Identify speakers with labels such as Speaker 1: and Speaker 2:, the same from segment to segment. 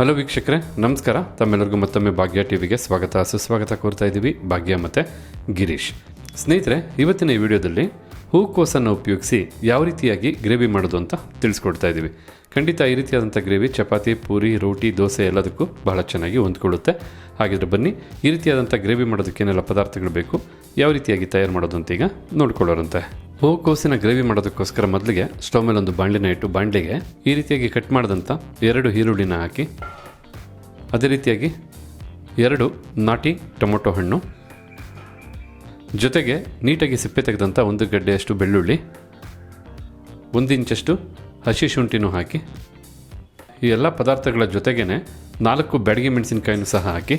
Speaker 1: Hello ವೀಕ್ಷಕರೇ, ನಮಸ್ಕಾರ. ತಮ್ಮೆಲ್ಲರಿಗೂ ಮತ್ತೊಮ್ಮೆ ಭಾಗ್ಯ ಟಿವಿಗೆ ಸ್ವಾಗತ. ಸುಸ್ವಾಗತ ಕೋರ್ತಾ ಇದ್ದೀವಿ. ಭಾಗ್ಯ ಮತ್ತು ಗಿರೀಶ್. ಸ್ನೇಹಿತರೆ, ಇವತ್ತಿನ ಈ ವಿಡಿಯೋದಲ್ಲಿ ಹೂಕೋಸನ್ನು ಉಪಯೋಗಿಸಿ ಯಾವ ರೀತಿಯಾಗಿ ಗ್ರೇವಿ ಮಾಡೋದು ಅಂತ ತಿಳಿಸ್ಕೊಡ್ತಾ ಇದ್ದೀವಿ. ಖಂಡಿತ ಈ ರೀತಿಯಾದಂಥ ಗ್ರೇವಿ, ಚಪಾತಿ, ಪೂರಿ, ರೋಟಿ, ದೋಸೆ ಎಲ್ಲದಕ್ಕೂ ಬಹಳ ಚೆನ್ನಾಗಿ ಹೊಂದ್ಕೊಳ್ಳುತ್ತೆ. ಹಾಗಿದ್ರೆ ಬನ್ನಿ, ಈ ರೀತಿಯಾದಂಥ ಗ್ರೇವಿ ಮಾಡೋದಕ್ಕೆ ಏನೆಲ್ಲ ಪದಾರ್ಥಗಳು ಬೇಕು, ಯಾವ ರೀತಿಯಾಗಿ ತಯಾರು ಮಾಡೋದು ಅಂತ ಈಗ ನೋಡ್ಕೊಳ್ಳೋರಂತೆ. ಹೂಕೋಸಿನ ಗ್ರೇವಿ ಮಾಡೋದಕ್ಕೋಸ್ಕರ ಮೊದಲಿಗೆ ಸ್ಟವ್ ಮೇಲೆ ಒಂದು ಬಾಣಲಿನ ಇಟ್ಟು ಬಾಣಲಿಗೆ ಈ ರೀತಿಯಾಗಿ ಕಟ್ ಮಾಡಿದಂಥ ಎರಡು ಈರುಳ್ಳಿನ ಹಾಕಿ, ಅದೇ ರೀತಿಯಾಗಿ ಎರಡು ನಾಟಿ ಟೊಮೊಟೊ ಹಣ್ಣು ಜೊತೆಗೆ ನೀಟಾಗಿ ಸಿಪ್ಪೆ ತೆಗೆದಂಥ ಒಂದು ಗಡ್ಡೆಯಷ್ಟು ಬೆಳ್ಳುಳ್ಳಿ, ಒಂದು ಇಂಚಷ್ಟು ಹಸಿ ಶುಂಠಿನೂ ಹಾಕಿ, ಈ ಎಲ್ಲ ಪದಾರ್ಥಗಳ ಜೊತೆಗೇ ನಾಲ್ಕು ಬೆಡಗಿ ಮೆಣಸಿನಕಾಯಿನೂ ಸಹ ಹಾಕಿ,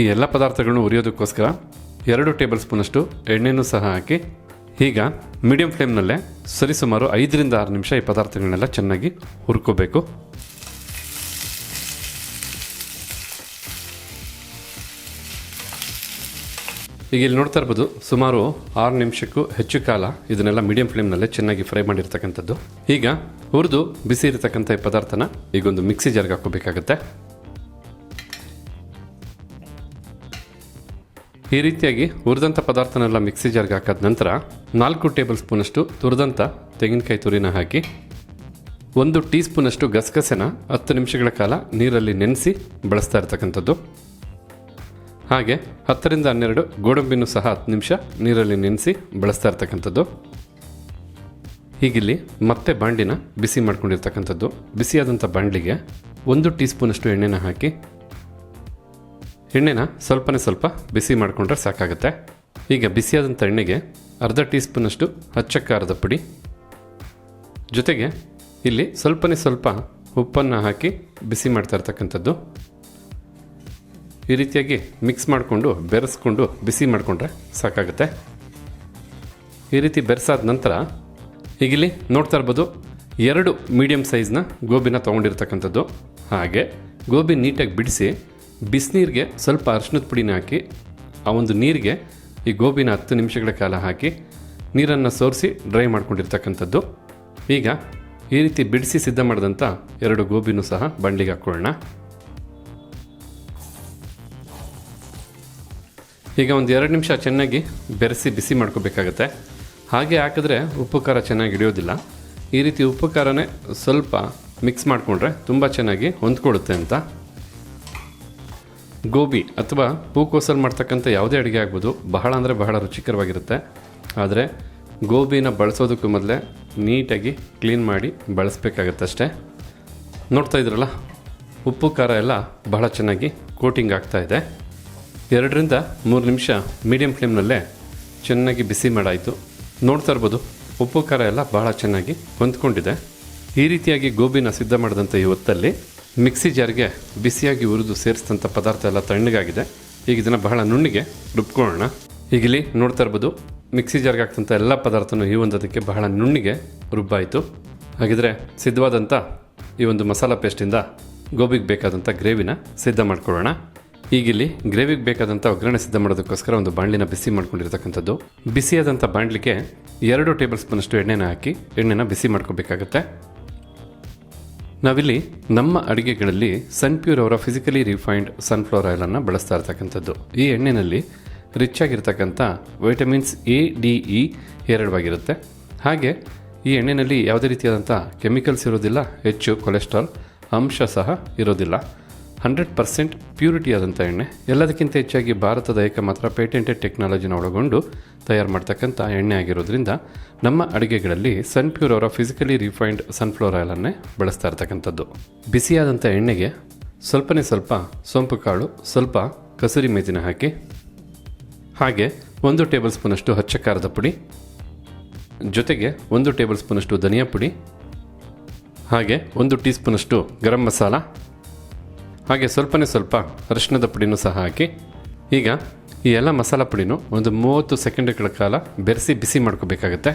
Speaker 1: ಈ ಎಲ್ಲ ಪದಾರ್ಥಗಳನ್ನು ಉರಿಯೋದಕ್ಕೋಸ್ಕರ ಎರಡು ಟೇಬಲ್ ಸ್ಪೂನಷ್ಟು ಎಣ್ಣೆನೂ ಸಹ ಹಾಕಿ, ಈಗ ಮೀಡಿಯಂ ಫ್ಲೇಮ್ನಲ್ಲೇ ಸರಿಸುಮಾರು ಐದರಿಂದ ಆರು ನಿಮಿಷ ಈ ಪದಾರ್ಥಗಳನ್ನೆಲ್ಲ ಚೆನ್ನಾಗಿ ಹುರ್ಕೋಬೇಕು. ಈಗ ಇಲ್ಲಿ ನೋಡ್ತಾ ಇರ್ಬೋದು, ಸುಮಾರು ಆರು ನಿಮಿಷಕ್ಕೂ ಹೆಚ್ಚು ಕಾಲ ಇದನ್ನೆಲ್ಲ ಮೀಡಿಯಂ ಫ್ಲೇಮ್ನಲ್ಲೇ ಚೆನ್ನಾಗಿ ಫ್ರೈ ಮಾಡಿರ್ತಕ್ಕಂಥದ್ದು. ಈಗ ಹುರಿದು ಬಿಸಿ ಇರತಕ್ಕಂಥ ಈ ಪದಾರ್ಥನ ಈಗ ಒಂದು ಮಿಕ್ಸಿ ಜಾರ್ಗೆ ಹಾಕೋಬೇಕಾಗತ್ತೆ ಈ ರೀತಿಯಾಗಿ ಹುರಿದಂಥ ಪದಾರ್ಥನೆಲ್ಲ ಮಿಕ್ಸಿ ಜಾರ್ಗೆ ಹಾಕಾದ ನಂತರ ನಾಲ್ಕು ಟೇಬಲ್ ಸ್ಪೂನಷ್ಟು ತುರಿದಂಥ ತೆಂಗಿನಕಾಯಿ ತುರಿನ ಹಾಕಿ, ಒಂದು ಟೀ ಸ್ಪೂನಷ್ಟು ಗಸಗಸೆನ ಹತ್ತು ನಿಮಿಷಗಳ ಕಾಲ ನೀರಲ್ಲಿ ನೆನೆಸಿ ಬಳಸ್ತಾ ಇರ್ತಕ್ಕಂಥದ್ದು. ಹಾಗೆ ಹತ್ತರಿಂದ ಹನ್ನೆರಡು ಗೋಡಂಬಿನೂ ಸಹ ಹತ್ತು ನಿಮಿಷ ನೀರಲ್ಲಿ ನೆನೆಸಿ ಬಳಸ್ತಾ ಇರ್ತಕ್ಕಂಥದ್ದು. ಹೀಗಿಲ್ಲಿ ಮತ್ತೆ ಬಾಂಡಿನ ಬಿಸಿ ಮಾಡ್ಕೊಂಡಿರ್ತಕ್ಕಂಥದ್ದು. ಬಿಸಿಯಾದಂಥ ಬಾಂಡ್ಲಿಗೆ ಒಂದು ಟೀ ಸ್ಪೂನಷ್ಟು ಎಣ್ಣೆನ ಹಾಕಿ, ಎಣ್ಣೆನ ಸ್ವಲ್ಪನೇ ಸ್ವಲ್ಪ ಬಿಸಿ ಮಾಡಿಕೊಂಡ್ರೆ ಸಾಕಾಗುತ್ತೆ. ಈಗ ಬಿಸಿಯಾದಂಥ ಎಣ್ಣೆಗೆ ಅರ್ಧ ಟೀ ಸ್ಪೂನಷ್ಟು ಹಚ್ಚ ಖಾರದ ಪುಡಿ. ಜೊತೆಗೆ ಇಲ್ಲಿ ಸ್ವಲ್ಪನೇ ಸ್ವಲ್ಪ ಉಪ್ಪನ್ನು ಹಾಕಿ ಬಿಸಿ ಮಾಡ್ತಾ ಇರ್ತಕ್ಕಂಥದ್ದು. ಈ ರೀತಿಯಾಗಿ ಮಿಕ್ಸ್ ಮಾಡಿಕೊಂಡು, ಬೆರೆಸ್ಕೊಂಡು, ಬಿಸಿ ಮಾಡಿಕೊಂಡ್ರೆ ಸಾಕಾಗುತ್ತೆ. ಈ ರೀತಿ ಬೆರೆಸಾದ ನಂತರ ಈಗಿಲ್ಲಿ ನೋಡ್ತಾ ಇರ್ಬೋದು, ಎರಡು ಮೀಡಿಯಮ್ ಸೈಜ್ನ ಗೋಬಿನ ತೊಗೊಂಡಿರ್ತಕ್ಕಂಥದ್ದು. ಹಾಗೆ ಗೋಬಿ ನೀಟಾಗಿ ಬಿಡಿಸಿ, ಬಿಸಿನೀರಿಗೆ ಸ್ವಲ್ಪ ಅರ್ಶಿನದ ಪುಡಿನ ಹಾಕಿ, ಆ ಒಂದು ನೀರಿಗೆ ಈ ಗೋಬಿನ ಹತ್ತು ನಿಮಿಷಗಳ ಕಾಲ ಹಾಕಿ, ನೀರನ್ನು ಸೋರಿಸಿ ಡ್ರೈ ಮಾಡ್ಕೊಂಡಿರ್ತಕ್ಕಂಥದ್ದು. ಈಗ ಈ ರೀತಿ ಬಿಡಿಸಿ ಸಿದ್ಧ ಮಾಡಿದಂಥ ಎರಡು ಗೋಬಿನೂ ಸಹ ಬಂಡಿಗೆ ಹಾಕ್ಕೊಳ್ಳೋಣ. ಈಗ ಒಂದು ಎರಡು ನಿಮಿಷ ಚೆನ್ನಾಗಿ ಬೆರೆಸಿ ಬಿಸಿ ಮಾಡ್ಕೋಬೇಕಾಗತ್ತೆ. ಹಾಗೆ ಹಾಕಿದ್ರೆ ಉಪ್ಪು ಖಾರ ಚೆನ್ನಾಗಿ ಹಿಡಿಯೋದಿಲ್ಲ. ಈ ರೀತಿ ಉಪ್ಪು ಖಾರನೇ ಸ್ವಲ್ಪ ಮಿಕ್ಸ್ ಮಾಡಿಕೊಂಡ್ರೆ ತುಂಬ ಚೆನ್ನಾಗಿ ಹೊಂದ್ಕೊಳ್ಳುತ್ತೆ ಅಂತ. ಗೋಬಿ ಅಥವಾ ಹೂಕೋಸಲ್ಲಿ ಮಾಡ್ತಕ್ಕಂಥ ಯಾವುದೇ ಅಡುಗೆ ಆಗ್ಬೋದು. ಬಹಳ ಅಂದರೆ ಬಹಳ ರುಚಿಕರವಾಗಿರುತ್ತೆ. ಆದರೆ ಗೋಬಿನ ಬಳಸೋದಕ್ಕೂ ಮೊದಲೇ ನೀಟಾಗಿ ಕ್ಲೀನ್ ಮಾಡಿ ಬಳಸಬೇಕಾಗತ್ತೆ ಅಷ್ಟೇ. ನೋಡ್ತಾ ಇದ್ರಲ್ಲ, ಉಪ್ಪು ಖಾರ ಎಲ್ಲ ಬಹಳ ಚೆನ್ನಾಗಿ ಕೋಟಿಂಗ್ ಆಗ್ತಾ ಇದೆ. ಎರಡರಿಂದ ಮೂರು ನಿಮಿಷ ಮೀಡಿಯಂ ಫ್ಲೇಮ್ನಲ್ಲೇ ಚೆನ್ನಾಗಿ ಬಿಸಿ ಮಾಡಾಯಿತು. ನೋಡ್ತಾ ಇರ್ಬೋದು, ಉಪ್ಪು, ಖಾರ ಎಲ್ಲ ಬಹಳ ಚೆನ್ನಾಗಿ ಹೊಂದ್ಕೊಂಡಿದೆ. ಈ ರೀತಿಯಾಗಿ ಗೋಬಿನ ಸಿದ್ಧ ಮಾಡಿದಂಥ ಈ ಹೊತ್ತಲ್ಲಿ ಮಿಕ್ಸಿ ಜಾರ್ಗೆ ಬಿಸಿಯಾಗಿ ಹುರಿದು ಸೇರಿಸಿದಂಥ ಪದಾರ್ಥ ಎಲ್ಲ ತಣ್ಣಗಾಗಿದೆ. ಈಗ ಇದನ್ನು ಬಹಳ ನುಣ್ಣಿಗೆ ರುಬ್ಕೊಳ್ಳೋಣ. ಈಗ ಇಲ್ಲಿ ನೋಡ್ತಾ ಇರ್ಬೋದು, ಮಿಕ್ಸಿ ಜಾರ್ಗೆ ಹಾಕ್ತಂಥ ಎಲ್ಲ ಪದಾರ್ಥನೂ ಈ ಒಂದು ಅದಕ್ಕೆ ಬಹಳ ನುಣ್ಣಿಗೆ ರುಬ್ಬಾಯಿತು. ಹಾಗಿದ್ರೆ ಸಿದ್ಧವಾದಂಥ ಈ ಒಂದು ಮಸಾಲ ಪೇಸ್ಟಿಂದ ಗೋಬಿಗೆ ಬೇಕಾದಂಥ ಗ್ರೇವಿನ ಸಿದ್ಧ ಮಾಡ್ಕೊಳ್ಳೋಣ. ಈಗಿಲ್ಲಿ ಗ್ರೇವಿಗೆ ಬೇಕಾದಂಥ ಒಗ್ಗರಣೆ ಸಿದ್ಧ ಮಾಡೋದಕ್ಕೋಸ್ಕರ ಒಂದು ಬಾಣಲಿನ ಬಿಸಿ ಮಾಡ್ಕೊಂಡಿರ್ತಕ್ಕಂಥದ್ದು. ಬಿಸಿಯಾದಂಥ ಬಾಣಲಿಗೆ ಎರಡು ಟೇಬಲ್ ಸ್ಪೂನಷ್ಟು ಎಣ್ಣೆನ ಹಾಕಿ ಎಣ್ಣೆನ ಬಿಸಿ ಮಾಡ್ಕೋಬೇಕಾಗತ್ತೆ. ನಾವಿಲ್ಲಿ ನಮ್ಮ ಅಡುಗೆಗಳಲ್ಲಿ ಸನ್ಪ್ಯೂರ್ ಅವರ ಫಿಸಿಕಲಿ ರಿಫೈನ್ಡ್ ಸನ್ಫ್ಲವರ್ ಆಯಿಲನ್ನು ಬಳಸ್ತಾ ಇರ್ತಕ್ಕಂಥದ್ದು. ಈ ಎಣ್ಣೆಯಲ್ಲಿ ರಿಚ್ ಆಗಿರ್ತಕ್ಕಂಥ ವೈಟಮಿನ್ಸ್ ಎ, ಡಿ, ಇ ಎರಡವಾಗಿರುತ್ತೆ. ಹಾಗೆ ಈ ಎಣ್ಣೆಯಲ್ಲಿ ಯಾವುದೇ ರೀತಿಯಾದಂಥ ಕೆಮಿಕಲ್ಸ್ ಇರೋದಿಲ್ಲ, ಹೆಚ್ಚು ಕೊಲೆಸ್ಟ್ರಾಲ್ ಅಂಶ ಸಹ ಇರೋದಿಲ್ಲ. ಹಂಡ್ರೆಡ್ ಪರ್ಸೆಂಟ್ ಪ್ಯೂರಿಟಿ ಆದಂಥ ಎಣ್ಣೆ. ಎಲ್ಲದಕ್ಕಿಂತ ಹೆಚ್ಚಾಗಿ ಭಾರತದ ಏಕಮಾತ್ರ ಪೇಟೆಂಟೆಡ್ ಟೆಕ್ನಾಲಜಿನ ಒಳಗೊಂಡು ತಯಾರು ಮಾಡ್ತಕ್ಕಂಥ ಎಣ್ಣೆ ಆಗಿರೋದ್ರಿಂದ ನಮ್ಮ ಅಡುಗೆಗಳಲ್ಲಿ ಸನ್ಪ್ಯೂರ್ ಅವರ ಫಿಸಿಕಲಿ ರಿಫೈನ್ಡ್ ಸನ್ಫ್ಲವರ್ ಆಯಿಲನ್ನೇ ಬಳಸ್ತಾ ಇರ್ತಕ್ಕಂಥದ್ದು. ಬಿಸಿಯಾದಂಥ ಎಣ್ಣೆಗೆ ಸ್ವಲ್ಪನೇ ಸ್ವಲ್ಪ ಸೋಂಪು ಕಾಳು, ಸ್ವಲ್ಪ ಕಸೂರಿ ಮೇಜಿನ ಹಾಕಿ, ಹಾಗೆ ಒಂದು ಟೇಬಲ್ ಸ್ಪೂನಷ್ಟು ಹಚ್ಚ ಖಾರದ ಪುಡಿ, ಜೊತೆಗೆ ಒಂದು ಟೇಬಲ್ ಸ್ಪೂನಷ್ಟು ಧನಿಯಾ ಪುಡಿ, ಹಾಗೆ ಒಂದು ಟೀ ಸ್ಪೂನಷ್ಟು ಗರಂ ಮಸಾಲ ಹಾಗೆ ಸ್ವಲ್ಪನೇ ಸ್ವಲ್ಪ ಅರಿಶಿಣದ ಪುಡಿನೂ ಸಹ ಹಾಕಿ, ಈಗ ಈ ಎಲ್ಲ ಮಸಾಲ ಪುಡಿನೂ ಒಂದು ಮೂವತ್ತು ಸೆಕೆಂಡ್ಗಳ ಕಾಲ ಬೆರೆಸಿ ಬಿಸಿ ಮಾಡ್ಕೋಬೇಕಾಗತ್ತೆ.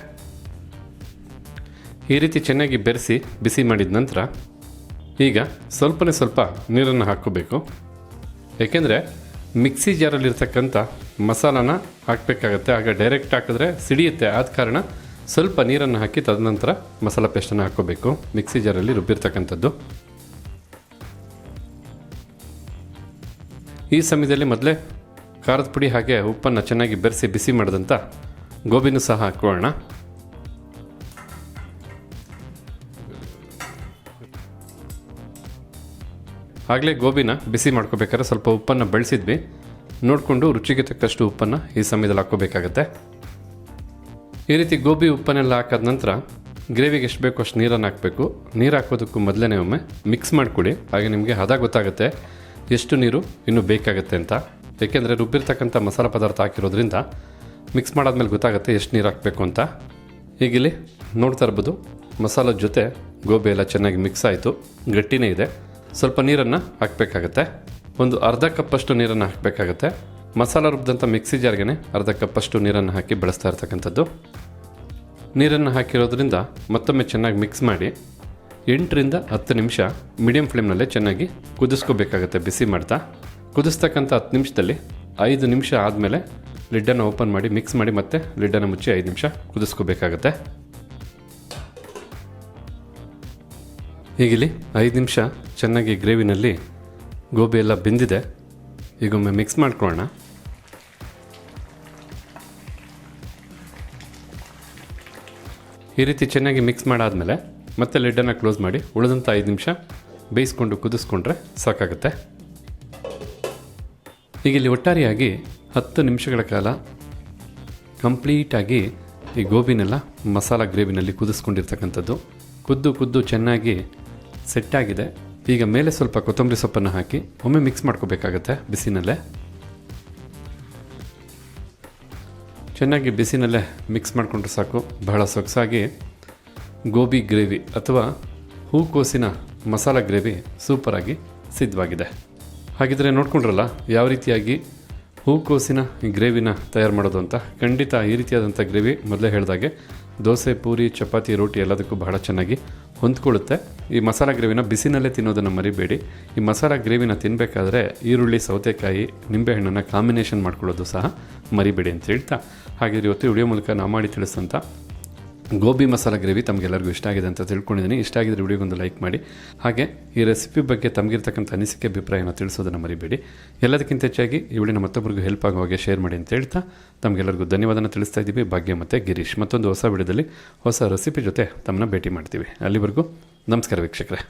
Speaker 1: ಈ ರೀತಿ ಚೆನ್ನಾಗಿ ಬೆರೆಸಿ ಬಿಸಿ ಮಾಡಿದ ನಂತರ ಈಗ ಸ್ವಲ್ಪನೇ ಸ್ವಲ್ಪ ನೀರನ್ನು ಹಾಕ್ಕೋಬೇಕು. ಏಕೆಂದರೆ ಮಿಕ್ಸಿ ಜಾರಲ್ಲಿರ್ತಕ್ಕಂಥ ಮಸಾಲಾನ ಹಾಕಬೇಕಾಗತ್ತೆ. ಆಗ ಡೈರೆಕ್ಟ್ ಹಾಕಿದ್ರೆ ಸಿಡಿಯುತ್ತೆ. ಆದ ಕಾರಣ ಸ್ವಲ್ಪ ನೀರನ್ನು ಹಾಕಿ ತದನಂತರ ಮಸಾಲ ಪೇಸ್ಟನ್ನು ಹಾಕ್ಕೋಬೇಕು. ಮಿಕ್ಸಿ ಜಾರಲ್ಲಿ ರುಬ್ಬಿರ್ತಕ್ಕಂಥದ್ದು. ಈ ಸಮಯದಲ್ಲಿ ಮೊದಲೇ ಖಾರದ ಪುಡಿ ಹಾಗೆ ಉಪ್ಪನ್ನು ಚೆನ್ನಾಗಿ ಬೆರೆಸಿ ಬಿಸಿ ಮಾಡಿದಂಥ ಗೋಬಿನೂ ಸಹ ಹಾಕ್ಕೊಳ್ಳೋಣ. ಆಗಲೇ ಗೋಬಿನ ಬಿಸಿ ಮಾಡ್ಕೋಬೇಕಾದ್ರೆ ಸ್ವಲ್ಪ ಉಪ್ಪನ್ನು ಬೆಳೆಸಿದ್ವಿ. ನೋಡಿಕೊಂಡು ರುಚಿಗೆ ತಕ್ಕಷ್ಟು ಉಪ್ಪನ್ನು ಈ ಸಮಯದಲ್ಲಿ ಹಾಕ್ಕೋಬೇಕಾಗತ್ತೆ. ಈ ರೀತಿ ಗೋಬಿ ಉಪ್ಪನ್ನೆಲ್ಲ ಹಾಕಾದ ನಂತರ ಗ್ರೇವಿಗೆ ಎಷ್ಟು ಬೇಕೋ ಅಷ್ಟು ನೀರನ್ನು ಹಾಕಬೇಕು. ನೀರು ಹಾಕೋದಕ್ಕೂ ಮೊದಲೇ ಒಮ್ಮೆ ಮಿಕ್ಸ್ ಮಾಡಿಕೊಡಿ ಹಾಗೆ ನಿಮಗೆ ಹದ ಗೊತ್ತಾಗುತ್ತೆ. ಎಷ್ಟು ನೀರು ಇನ್ನೂ ಬೇಕಾಗುತ್ತೆ ಅಂತ. ಏಕೆಂದರೆ ರುಬ್ಬಿರ್ತಕ್ಕಂಥ ಮಸಾಲೆ ಪದಾರ್ಥ ಹಾಕಿರೋದ್ರಿಂದ ಮಿಕ್ಸ್ ಮಾಡಾದ್ಮೇಲೆ ಗೊತ್ತಾಗುತ್ತೆ ಎಷ್ಟು ನೀರು ಹಾಕಬೇಕು ಅಂತ. ಈಗಿಲ್ಲಿ ನೋಡ್ತಾ ಇರ್ಬೋದು ಮಸಾಲ ಜೊತೆ ಗೋಬಿ ಎಲ್ಲ ಚೆನ್ನಾಗಿ ಮಿಕ್ಸ್ ಆಯಿತು. ಗಟ್ಟಿನೇ ಇದೆ. ಸ್ವಲ್ಪ ನೀರನ್ನು ಹಾಕಬೇಕಾಗತ್ತೆ. ಒಂದು ಅರ್ಧ ಕಪ್ಪಷ್ಟು ನೀರನ್ನು ಹಾಕಬೇಕಾಗತ್ತೆ. ಮಸಾಲ ರುಬ್ಬಿದಂಥ ಮಿಕ್ಸಿ ಜಾರ್ಗೆ ಅರ್ಧ ಕಪ್ಪಷ್ಟು ನೀರನ್ನು ಹಾಕಿ ಬಳಸ್ತಾ ಇರ್ತಕ್ಕಂಥದ್ದು. ನೀರನ್ನು ಹಾಕಿರೋದ್ರಿಂದ ಮತ್ತೊಮ್ಮೆ ಚೆನ್ನಾಗಿ ಮಿಕ್ಸ್ ಮಾಡಿ ಎಂಟರಿಂದ ಹತ್ತು ನಿಮಿಷ ಮೀಡಿಯಂ ಫ್ಲೇಮ್ನಲ್ಲೇ ಚೆನ್ನಾಗಿ ಕುದಿಸ್ಕೋಬೇಕಾಗತ್ತೆ, ಬಿಸಿ ಮಾಡ್ತಾ. ಕುದಿಸ್ತಕ್ಕಂಥ ಹತ್ತು ನಿಮಿಷದಲ್ಲಿ ಐದು ನಿಮಿಷ ಆದಮೇಲೆ ಲಿಡ್ಡನ್ನು ಓಪನ್ ಮಾಡಿ ಮಿಕ್ಸ್ ಮಾಡಿ ಮತ್ತೆ ಲಿಡ್ಡನ್ನು ಮುಚ್ಚಿ ಐದು ನಿಮಿಷ ಕುದಿಸ್ಕೋಬೇಕಾಗತ್ತೆ. ಈಗಿಲ್ಲಿ ಐದು ನಿಮಿಷ ಚೆನ್ನಾಗಿ ಗ್ರೇವಿನಲ್ಲಿ ಗೋಬಿ ಎಲ್ಲ ಬೆಂದಿದೆ. ಈಗೊಮ್ಮೆ ಮಿಕ್ಸ್ ಮಾಡ್ಕೊಳ್ಳೋಣ. ಈ ರೀತಿ ಚೆನ್ನಾಗಿ ಮಿಕ್ಸ್ ಮಾಡಾದಮೇಲೆ ಮತ್ತೆ ಲಿಡ್ಡನ್ನು ಕ್ಲೋಸ್ ಮಾಡಿ ಉಳಿದಂಥ ಐದು ನಿಮಿಷ ಬೇಯಿಸ್ಕೊಂಡು ಕುದಿಸ್ಕೊಂಡ್ರೆ ಸಾಕಾಗುತ್ತೆ. ಈಗ ಇಲ್ಲಿ ಒಟ್ಟಾರೆಯಾಗಿ ಹತ್ತು ನಿಮಿಷಗಳ ಕಾಲ ಕಂಪ್ಲೀಟಾಗಿ ಈ ಗೋಬಿನೆಲ್ಲ ಮಸಾಲ ಗ್ರೇವಿನಲ್ಲಿ ಕುದಿಸ್ಕೊಂಡಿರ್ತಕ್ಕಂಥದ್ದು. ಕುದ್ದು ಕುದ್ದು ಚೆನ್ನಾಗಿ ಸೆಟ್ಟಾಗಿದೆ ಈಗ ಮೇಲೆ ಸ್ವಲ್ಪ ಕೊತ್ತಂಬರಿ ಸೊಪ್ಪನ್ನು ಹಾಕಿ ಒಮ್ಮೆ ಮಿಕ್ಸ್ ಮಾಡ್ಕೋಬೇಕಾಗತ್ತೆ ಬಿಸಿನಲ್ಲೇ. ಚೆನ್ನಾಗಿ ಬಿಸಿನಲ್ಲೇ ಮಿಕ್ಸ್ ಮಾಡಿಕೊಂಡ್ರೆ ಸಾಕು. ಬಹಳ ಸೊಗಸಾಗಿ ಗೋಬಿ ಗ್ರೇವಿ ಅಥವಾ ಹೂಕೋಸಿನ ಮಸಾಲ ಗ್ರೇವಿ ಸೂಪರಾಗಿ ಸಿದ್ಧವಾಗಿದೆ. ಹಾಗಿದ್ರೆ ನೋಡ್ಕೊಂಡ್ರಲ್ಲ, ಯಾವ ರೀತಿಯಾಗಿ ಹೂಕೋಸಿನ ಗ್ರೇವಿನ ತಯಾರು ಮಾಡೋದು ಅಂತ? ಖಂಡಿತ ಈ ರೀತಿಯಾದಂಥ ಗ್ರೇವಿ ಮೊದಲೇ ಹೇಳಿದಾಗೆ ದೋಸೆ, ಪೂರಿ, ಚಪಾತಿ, ರೋಟಿ ಎಲ್ಲದಕ್ಕೂ ಬಹಳ ಚೆನ್ನಾಗಿ ಹೊಂದ್ಕೊಳ್ಳುತ್ತೆ. ಈ ಮಸಾಲ ಗ್ರೇವಿನ ಬಿಸಿನಲ್ಲೇ ತಿನ್ನೋದನ್ನು ಮರಿಬೇಡಿ. ಈ ಮಸಾಲ ಗ್ರೇವಿನ ತಿನ್ನಬೇಕಾದ್ರೆ ಈರುಳ್ಳಿ, ಸೌತೆಕಾಯಿ, ನಿಂಬೆಹಣ್ಣನ್ನು ಕಾಂಬಿನೇಷನ್ ಮಾಡ್ಕೊಳ್ಳೋದು ಸಹ ಮರಿಬೇಡಿ ಅಂತ ಹೇಳ್ತಾ ಹಾಗಿದ್ರೆ ಇವತ್ತು ವಿಡಿಯೋ ಮೂಲಕ ನಾ ಮಾಡಿ ತಿಳಿಸಂತ ಗೋಬಿ ಮಸಾಲ ಗ್ರೇವಿ ತಮಗೆಲ್ಲರಿಗೂ ಇಷ್ಟ ಆಗಿದೆ ಅಂತ ತಿಳ್ಕೊಂಡಿದ್ದೀನಿ. ಇಷ್ಟ ಆಗಿದ್ರೆ ವಿಡಿಯೋಗೊಂದು ಲೈಕ್ ಮಾಡಿ. ಹಾಗೆ ಈ ರೆಸಿಪಿ ಬಗ್ಗೆ ತಮಗಿರ್ತಕ್ಕಂಥ ಅನಿಸಿಕೆ, ಅಭಿಪ್ರಾಯನ ತಿಳಿಸೋದನ್ನು ಮರಿಬೇಡಿ. ಎಲ್ಲದಕ್ಕಿಂತ ಹೆಚ್ಚಾಗಿ ಈ ವಿಡಿಯೋನ ಮತ್ತೊಬ್ಬರಿಗೂ ಹೆಲ್ಪ್ ಆಗೋ ಹಾಗೆ ಶೇರ್ ಮಾಡಿ ಅಂತ ಹೇಳ್ತಾ ತಮಗೆಲ್ಲರಿಗೂ ಧನ್ಯವಾದನ ತಿಳಿಸ್ತಾ ಇದ್ದೀವಿ. ಭಾಗ್ಯ ಮತ್ತು ಗಿರೀಶ್. ಮತ್ತೊಂದು ಹೊಸ ವಿಡಿಯೋದಲ್ಲಿ ಹೊಸ ರೆಸಿಪಿ ಜೊತೆ ತಮ್ಮನ್ನ ಭೇಟಿ ಮಾಡ್ತೀವಿ. ಅಲ್ಲಿವರೆಗೂ ನಮಸ್ಕಾರ ವೀಕ್ಷಕರೇ.